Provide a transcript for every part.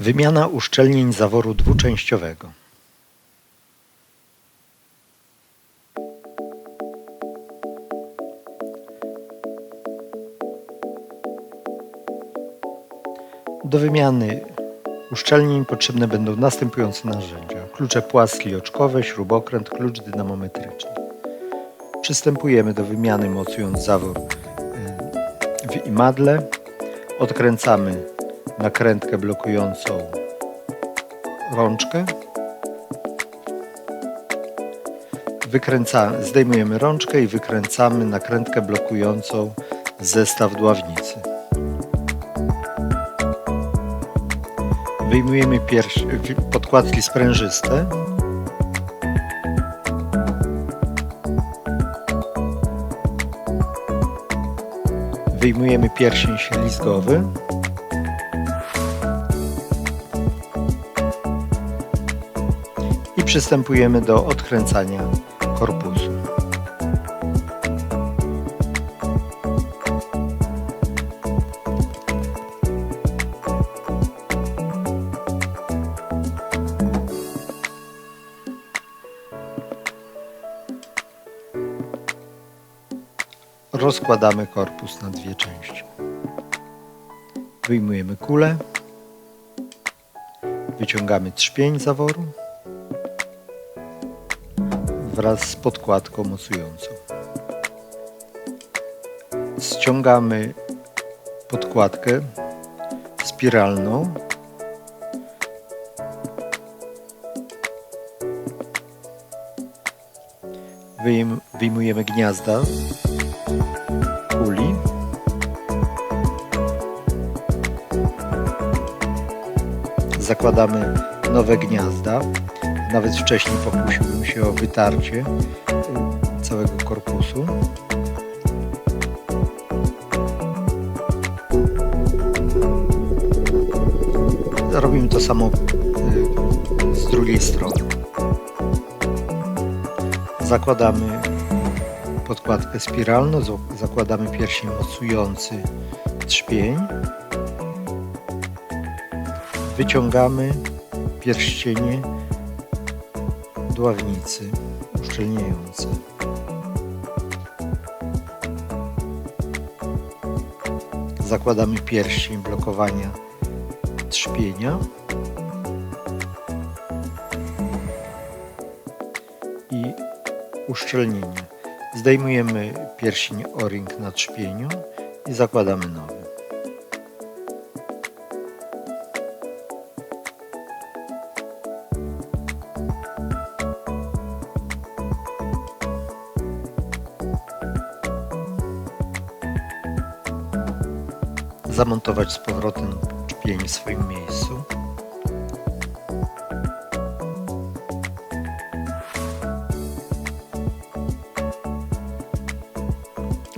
Wymiana uszczelnień zaworu dwuczęściowego. Do wymiany uszczelnień potrzebne będą następujące narzędzia. Klucze płaskie oczkowe, śrubokręt, klucz dynamometryczny. Przystępujemy do wymiany mocując zawór y, w imadle. Odkręcamy nakrętkę blokującą rączkę. Wykręca, zdejmujemy rączkę i wykręcamy nakrętkę blokującą zestaw dławnicy. Wyjmujemy podkładki sprężyste. Wyjmujemy pierścień ślizgowy. Przystępujemy do odkręcania korpusu. Rozkładamy korpus na dwie części. Wyjmujemy kulę. Wyciągamy trzpień zaworu wraz z podkładką mocującą. Ściągamy podkładkę spiralną. Wyjm- Wyjmujemy gniazda kuli. Zakładamy nowe gniazda. Nawet wcześniej pokusiłbym się o wytarcie y, całego korpusu. Robimy to samo y, z drugiej strony. Zakładamy podkładkę spiralną, za- zakładamy pierścień mocujący trzpień. Wyciągamy pierścienie dławnicy uszczelniające. Zakładamy pierścień blokowania trzpienia i uszczelnienie. Zdejmujemy pierścień o-ring na trzpieniu i zakładamy nowy. Zamontować z powrotem trzpień w swoim miejscu.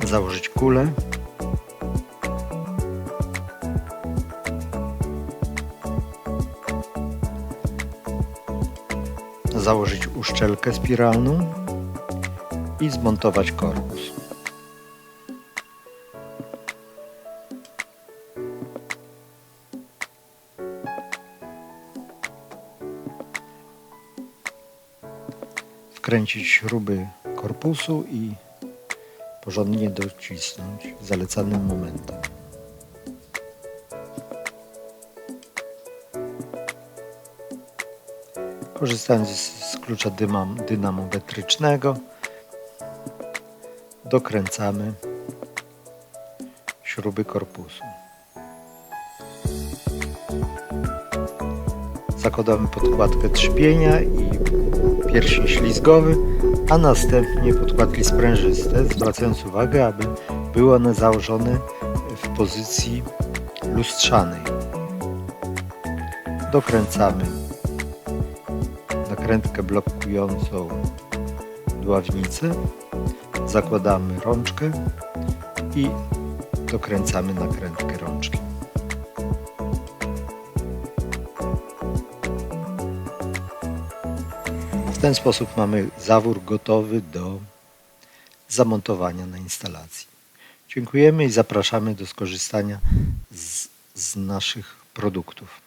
Założyć kulę. Założyć uszczelkę spiralną i zmontować korpus. Wkręcić śruby korpusu i porządnie docisnąć zalecanym momentem. Korzystając z, klucza dynamometrycznego dokręcamy śruby korpusu. Zakładamy podkładkę trzpienia i pierścień ślizgowy, a następnie podkładki sprężyste, zwracając uwagę, aby były one założone w pozycji lustrzanej. Dokręcamy nakrętkę blokującą dławnicę, zakładamy rączkę i dokręcamy nakrętkę rączki. Ten sposób mamy zawór gotowy do zamontowania na instalacji. Dziękujemy i zapraszamy do skorzystania z, z naszych produktów.